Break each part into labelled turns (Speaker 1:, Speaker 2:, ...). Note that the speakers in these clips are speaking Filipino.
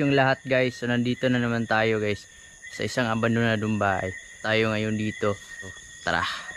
Speaker 1: yung lahat guys. So nandito na naman tayo guys sa isang abandonadong bahay. Tayo ngayon dito. Tara.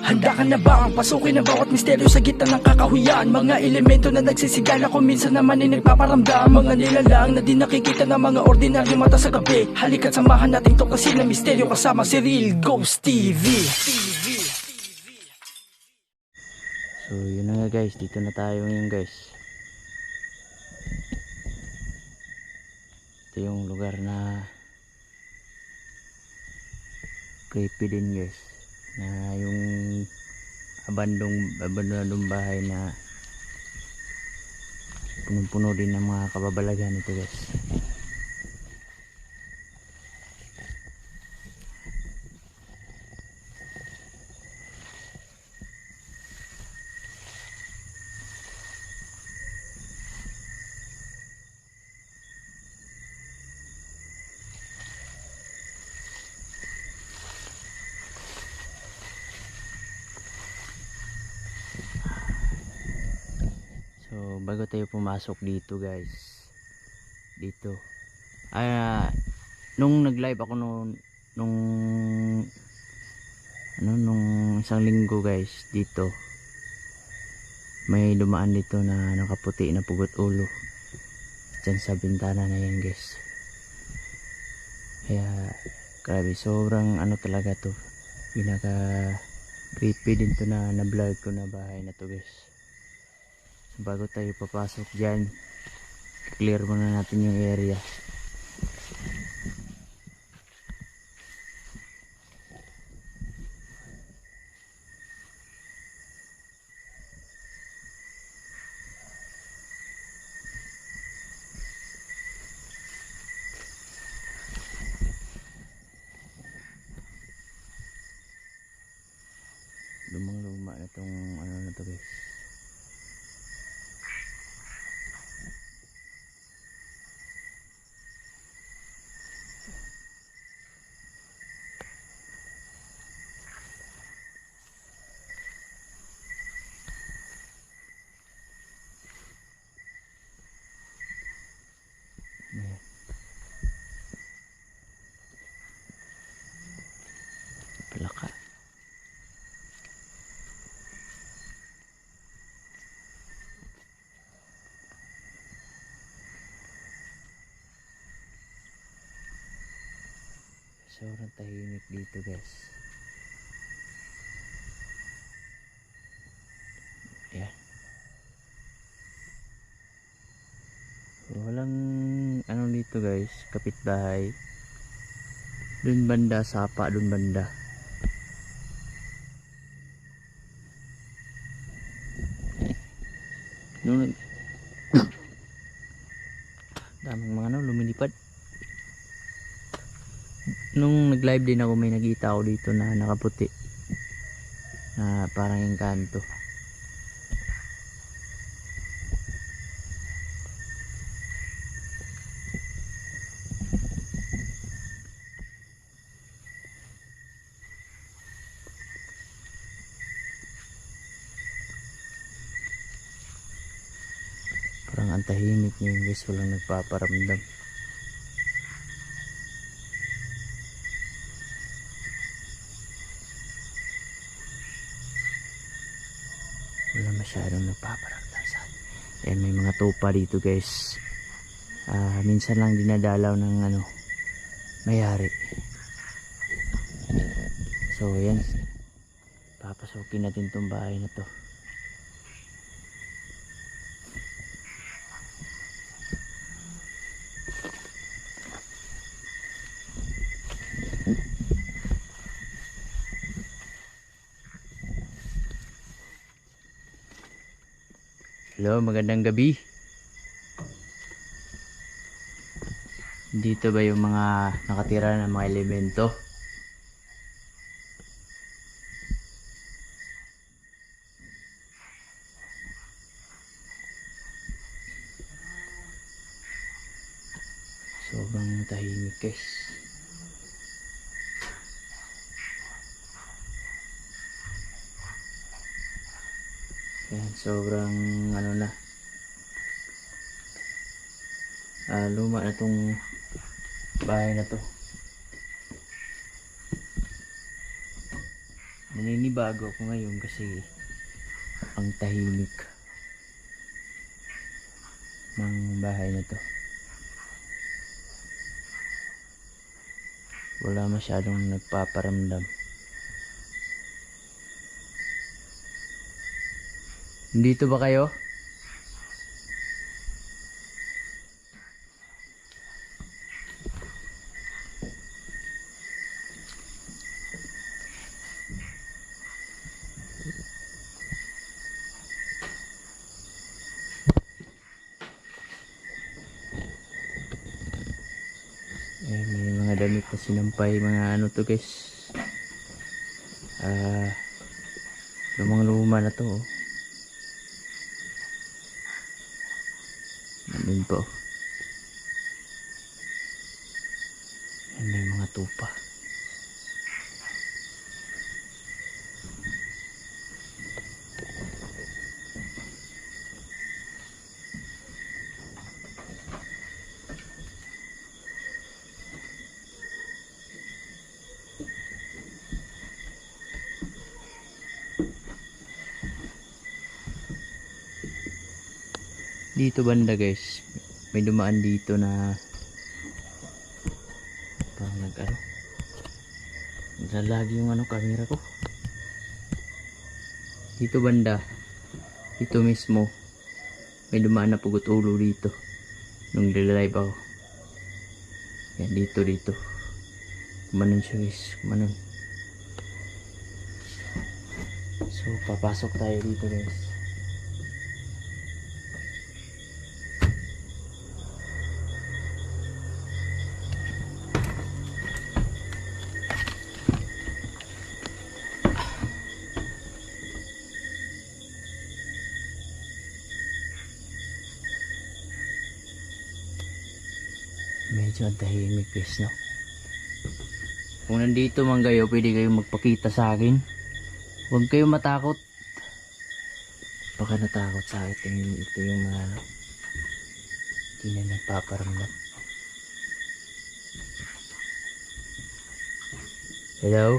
Speaker 2: Handa ka na ba ang pasukin ang bawat misteryo sa gitna ng kakahuyan Mga elemento na nagsisigala kung minsan naman ay nagpaparamdam Mga nilalang na di nakikita ng mga ordinaryo mata sa gabi Halika't samahan natin to kasi na misteryo kasama si Real Ghost TV
Speaker 1: So yun na nga guys. Dito na tayo ngayon guys. Ito yung lugar na creepy din guys. Na yung abandong abandonadong bahay na punong-puno din ng mga kababalagan ito guys. So, bago tayo pumasok dito, guys. Dito. Ay, ah, nung nag-live ako nung nung ano nung isang linggo, guys, dito. May dumaan dito na nakaputi na pugot ulo. Diyan sa bintana na yan, guys. Kaya, grabe, sobrang ano talaga to. Pinaka creepy din to na na-vlog ko na bahay na to, guys bago tayo papasok dyan clear muna natin yung area. Lumang luma na tong ano na to guys Ayan. Palaka. Sobrang tahimik dito guys. Ayan. Walang ano dito guys, kapitbahay. Dun banda, sapa dun banda. Nung nag... Daming mga ano, lumilipad. Nung nag-live din ako, may nakita ako dito na nakaputi. Na parang engkanto. Parang ang tahimik niya guys, walang nagpaparamdam. Ayan, may mga tupa dito guys. Ah, minsan lang dinadalaw ng ano, mayari. So, yan. Papasukin natin tong bahay na to. Hello, magandang gabi. Dito ba yung mga nakatira ng mga elemento? Sobrang tahimik guys. Ayan, sobrang luma na tong bahay na to. Naninibago ako ngayon kasi ang tahimik ng bahay na to. Wala masyadong nagpaparamdam. Dito ba kayo? Eh, may mga damit na sinampay, mga ano to guys. Ah, lumang luma na to. Oh. Nandun po. Yan, may mga tupa. Dito banda guys, may dumaan dito na parang nag ano? Naglalagi yung ano camera ko. Dito banda. Dito mismo. May dumaan na pugot ulo dito. Nung live ako. Yan dito dito. Kumanon siya guys. Kumanon. So papasok tayo dito guys Medyo tahimik guys, no? Kung nandito man kayo, pwede kayong magpakita sa akin. Huwag kayong matakot. Baka natakot sa akin ito yung mga ano, hindi na nagpaparamdam. Hello?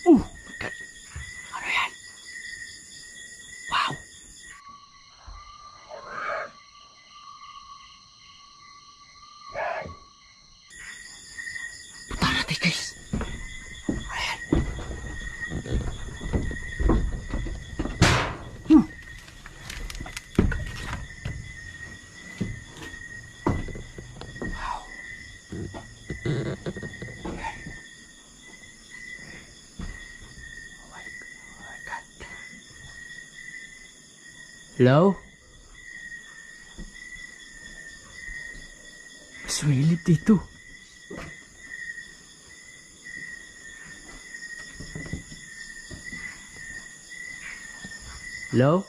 Speaker 1: Uh! Ano yan? Wow! Punta natin guys. Ayan. Hmm. Wow. Oh my, oh my God. Hello? Sumilip dito. Hello?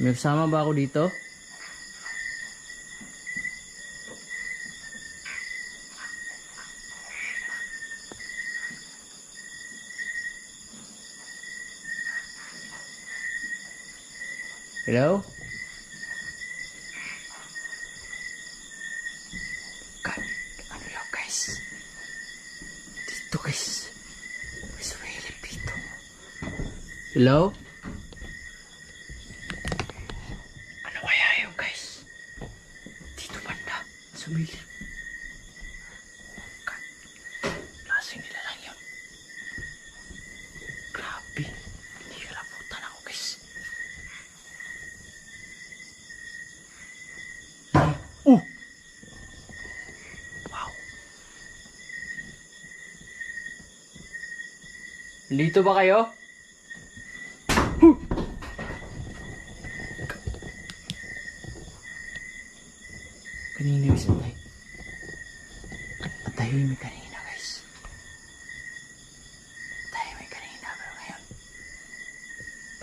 Speaker 1: May kasama ba ako dito? Hello? God, ano yun guys? Dito guys. May sumilip dito. Hello? Dito ba kayo? Huh! Kanina guys, atay. Atay may kanina guys. May kanina pero ngayon.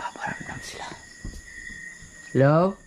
Speaker 1: Paparamdam sila. Hello?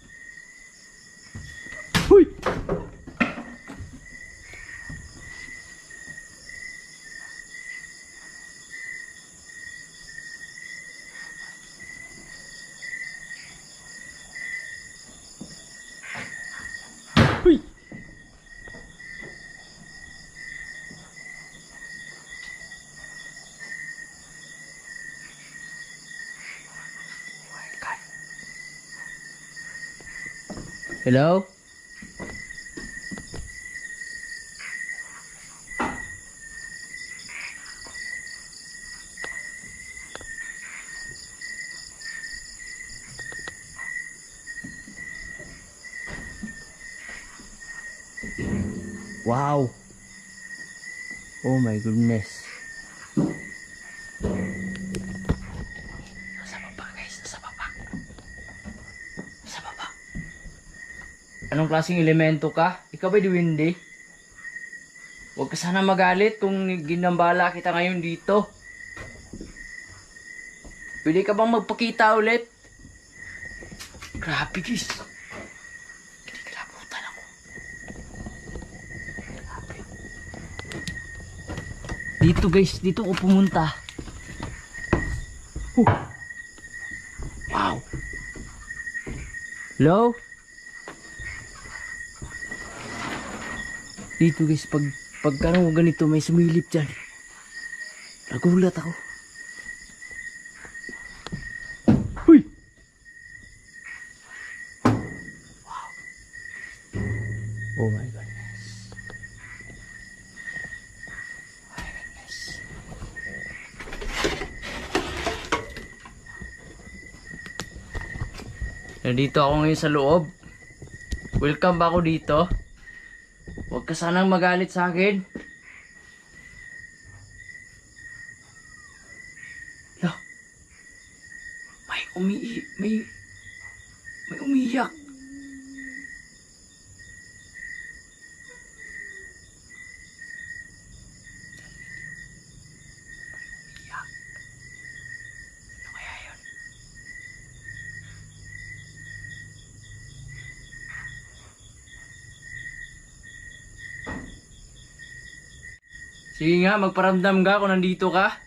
Speaker 1: Hello? Wow! Oh my goodness. Klaseng elemento ka? Ikaw ba di windy? Huwag ka sana magalit kung ginambala kita ngayon dito. Pwede ka bang magpakita ulit? Grabe guys. Kinikilabutan ako. Grabe. Dito guys, dito ako pumunta. Huh. Wow. Hello? Dito guys, pag pagka nang ganito may sumilip dyan. Nagulat ako. Uy! Wow. Oh my goodness. My goodness. Nandito ako ngayon sa loob. Welcome ba ako dito? Huwag ka sanang magalit sa akin. Lo. May umi... May... May umiyak. Umiyak. Ano kaya yun? Sige nga, magparamdam ka kung nandito ka.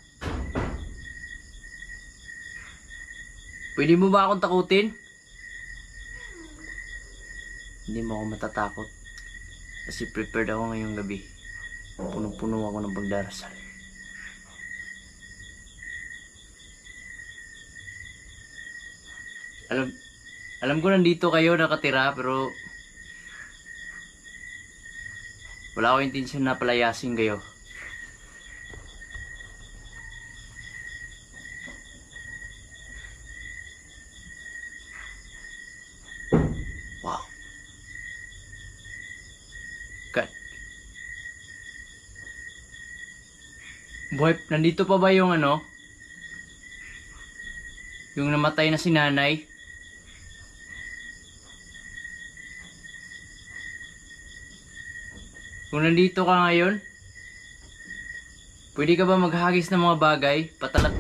Speaker 1: Pwede mo ba akong takutin? Hindi mo ako matatakot. Kasi prepared ako ngayong gabi. Punong-puno ako ng pagdarasal. Alam, alam ko nandito kayo nakatira pero wala akong intensyon na palayasin kayo. Nandito pa ba yung ano? Yung namatay na si nanay? Kung nandito ka ngayon, pwede ka ba maghagis ng mga bagay? Patalat...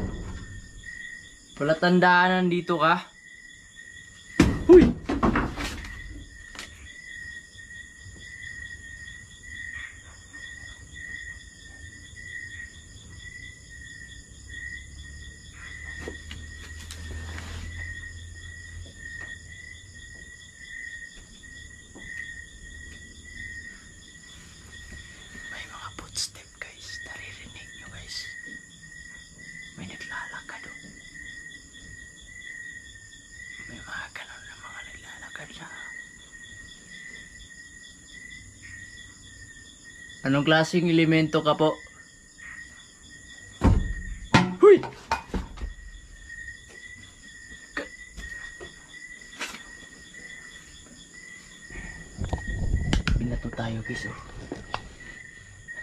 Speaker 1: Palatandaan nandito ka? Huy! May mga footstep guys. Naririnig nyo guys. May naglalakad oh. May mga ganun na mga naglalakad sa... Anong klaseng elemento ka po? Huy! Pinato tayo guys oh.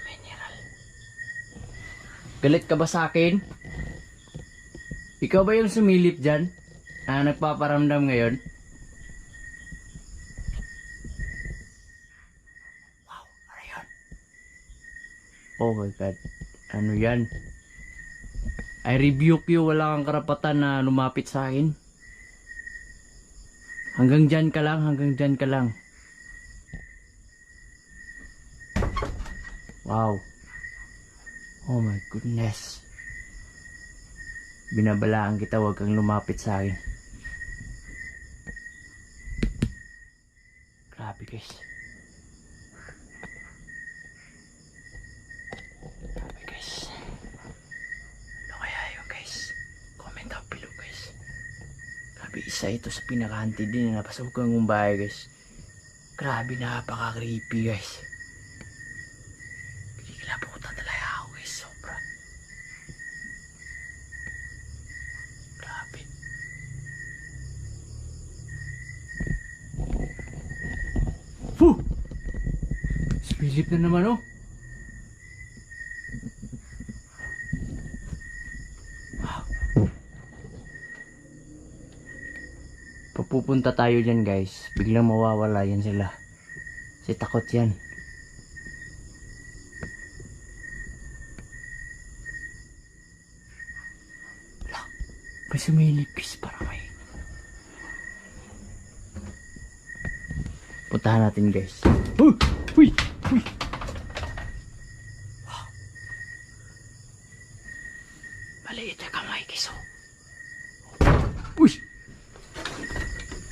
Speaker 1: Mineral. Galit ka ba sa akin? Ikaw ba yung sumilip dyan? Na nagpaparamdam ngayon? Wow, ano yan? Oh my god. Ano yan? I rebuke you, wala kang karapatan na lumapit sa akin. Hanggang dyan ka lang, hanggang dyan ka lang. Wow. Oh my goodness. Binabalaan kita, huwag kang lumapit sa akin. Grabe guys. Grabe guys. Ano kaya guys? Comment down below guys. Grabe isa ito sa pinaka-hunted din na napasukan kong bahay guys. Grabe napaka-creepy guys. Kinikilabutan talaga ako guys. Sobra. Grabe. Fu! Spilip na naman oh. Papupunta tayo dyan guys. Biglang mawawala yan sila. Kasi takot yan. Wala. May sumilip guys. Para may... Puntahan natin guys. Oh! Uy! Uy! Maliit na kamay guys oh. Uy!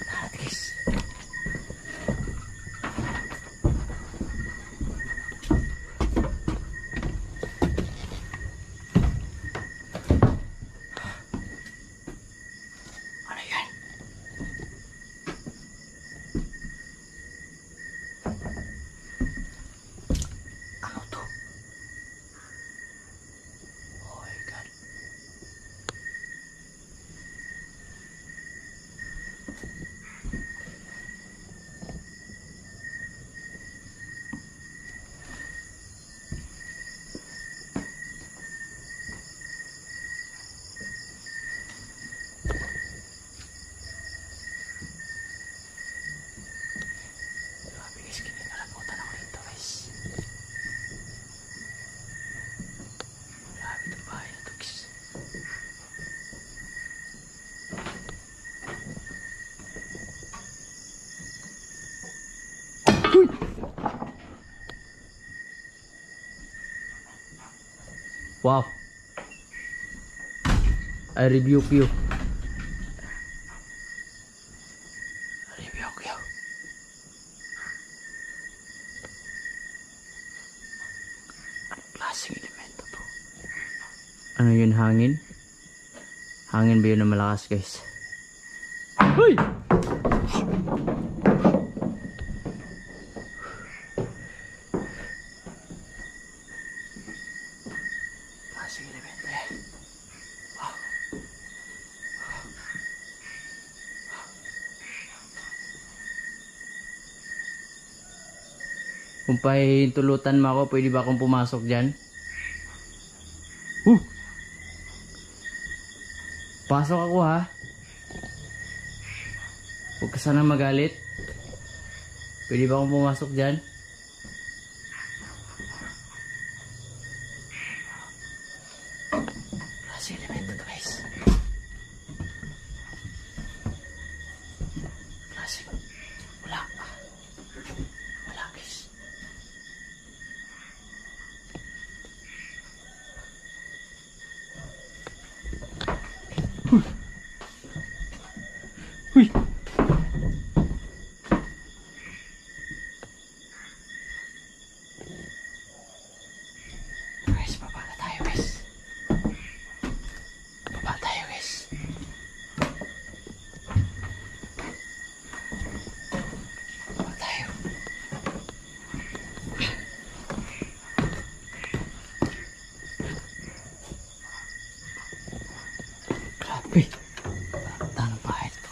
Speaker 1: Lahat guys. Ano yan? Ano to? Oh my God. Grabe guys, kinakalabutan ako dito guys. Grabe itong bahay na to guys. Uy! Wow. I rebuke you. Rebuke you. Anong klaseng elemento to? Ano yun, hangin? Hangin ba yun na malakas, guys? Uy! Kung pahintulutan mo ako, pwede ba akong pumasok dyan? Uh! Pasok ako ha. Huwag ka sana magalit. Pwede ba akong pumasok dyan? Klase elemento to guys. Klase. Wala. Wala guys. Uy! Guys, baba na tayo guys. Baba tayo guys. Baba tayo. Grabe. Tanong bahay ito.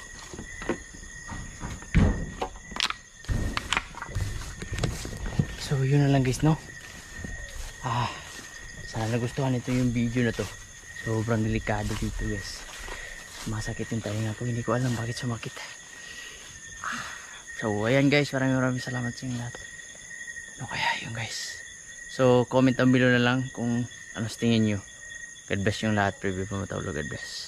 Speaker 1: So yun na lang guys no. Ah, sana nagustuhan ito yung video na to. Sobrang delikado dito guys. Masakit yung tainga ko. Hindi ko alam bakit sumakit. Ah, So ayan guys, maraming maraming salamat sa inyo lahat. Ano kaya yun guys? So comment down below na lang kung ano sa tingin nyo. God bless yung lahat. Preview pa matawag. God bless.